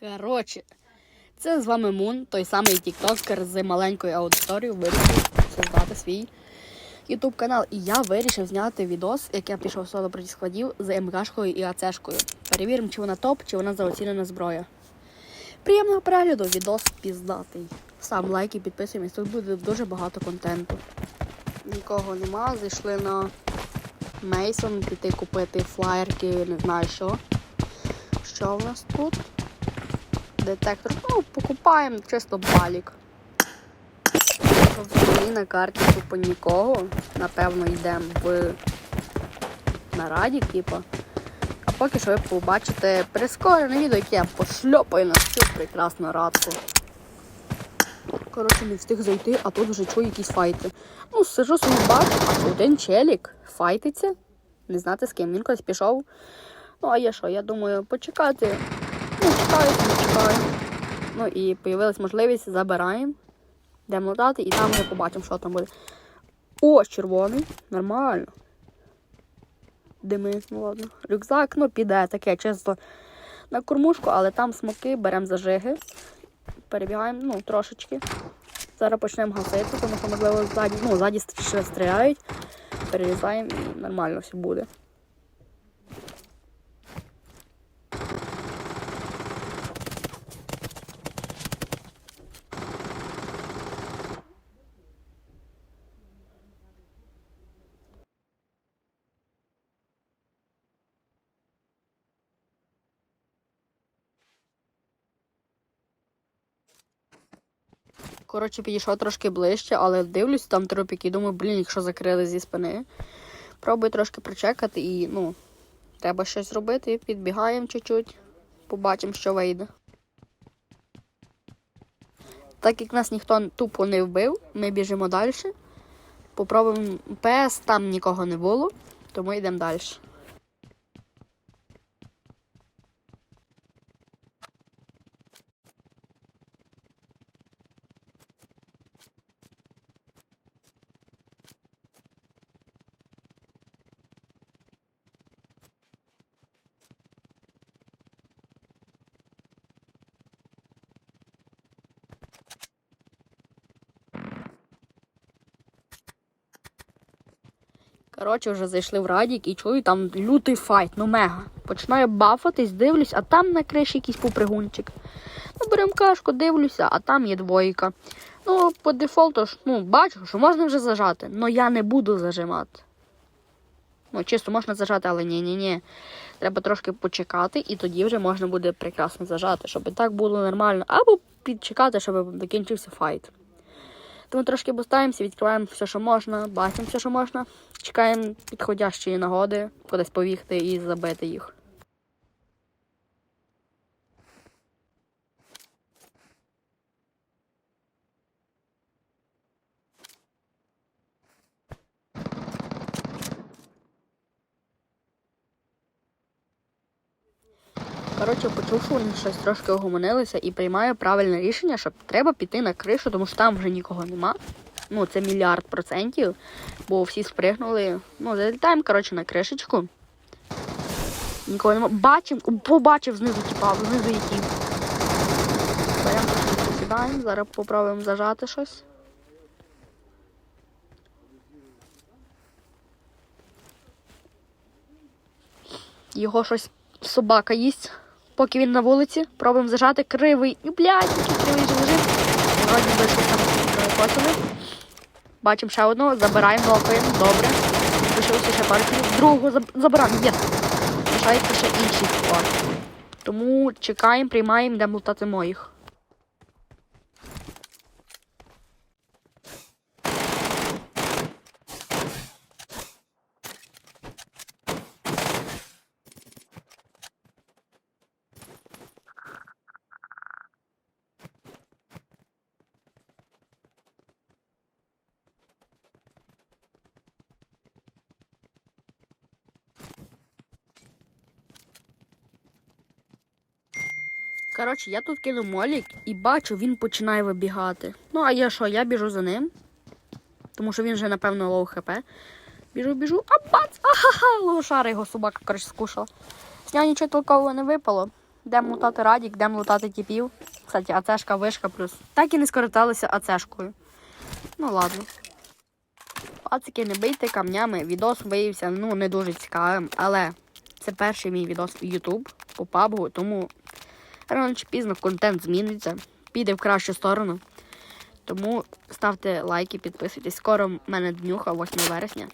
Коротше, це з вами Мун, той самий тіктокер з маленькою аудиторією, вирішив создати свій ютуб канал. І я вирішив зняти відос, як я пішов соло проти складів з МКшкою і АЦшкою. Перевіримо, чи вона топ, чи вона заоцінена зброя. Приємного перегляду, відос піздатий. Сам лайк і підписуємось, тут буде дуже багато контенту. Нікого нема, зайшли на Мейсон піти купити флаєрки, не знаю що. Що в нас тут? Детектор. Ну, покупаємо чисто балік. Взагалі на карті тупо нікого. Напевно, йдемо в нараді, типу. А поки що ви побачите прискорене відео, яке я пошльопаю на цю прекрасну радку. Коротше, не встиг зайти, а тут вже чую якісь файти. Ну, сижу собі бачу, а один челік файтиться. Не знати з ким. Він кудись пішов. Ну, а я що? Я думаю, почекати. Ну, чекаю, не. Ну і появилась можливість, забираємо. Йдемо лутати і там вже побачимо, що там буде. О, червоний. Нормально. Дими, ну ладно. Рюкзак, ну, піде таке, чисто на кормушку, але там смоки, беремо зажиги. Перебігаємо, ну, трошечки. Зараз почнемо гасити, тому що, можливо, ззаді, ну, ззаді ще стріляють. Перерізаємо і нормально все буде. Коротше, підійшов трошки ближче, але дивлюсь, там тропіки, думаю, блін, якщо закрили зі спини. Пробую трошки прочекати і, ну, треба щось робити. Підбігаємо чуть-чуть, побачимо, що вийде. Так як нас ніхто тупо не вбив, ми біжимо далі. Попробуємо ПС, там нікого не було, тому йдемо далі. Коротше, вже зайшли в Радік і чую, там лютий файт, ну мега. Починаю бафатись, дивлюсь, а там на криші якийсь попригунчик. Ну, берем кашку, дивлюся, а там є двойка. Ну, по дефолту ж, ну, бачу, що можна вже зажати, але я не буду зажимати. Ну, чисто можна зажати, але ні-ні-ні. Треба трошки почекати, і тоді вже можна буде прекрасно зажати, щоб і так було нормально. Або підчекати, щоб закінчився файт. Тому трошки бустаємося, відкриваємо все, що можна, бачимо все, що можна. Чекаємо підходящої нагоди, кудись побігти і забити їх. Коротше, почув, що вони щось трошки огомонилися і приймаю правильне рішення, що треба піти на кришу, тому що там вже нікого нема. Ну, це мільярд процентів, бо всі спригнули. Ну, залітаємо, коротше, на кришечку. Нікого нема. Бачимо, побачив знизу, типа, знизу який. Беремо трошки посідаємо, зараз попробуємо зажати щось. Його щось собака їсть. Поки він на вулиці, пробуємо зажати кривий. І, блядь, який кривий же лежить. Вроді би щось там перекосили. Бачимо ще одного, забираємо, лопаємо, добре. Лишилося ще партію. Другого заб- забираємо, є. Лишається ще інший склад. Тому чекаємо, приймаємо, йдемо лутати моїх. Коротше, я тут кину молік і бачу, він починає вибігати. Ну, а я що, я біжу за ним. Тому що він вже, напевно, лоу хп. Біжу, біжу, а бац! Ахаха! Лошара його собака, коротше, скушала. З нічого толкового не випало. Йдемо лутати радік, йдемо лутати тіпів. Кстати, ацешка вишка плюс. Так і не скористалися ацешкою. Ну ладно. Пацики, не бийте камнями. Відос виявився ну, не дуже цікавим, але це перший мій відос в YouTube по PUBG, тому рано чи пізно контент зміниться, піде в кращу сторону. Тому ставте лайки, підписуйтесь. Скоро в мене днюха, 8 вересня.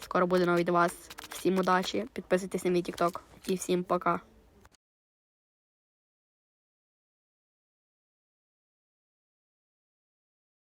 Скоро буде новий до вас. Всім удачі, підписуйтесь на мій тікток і всім пока.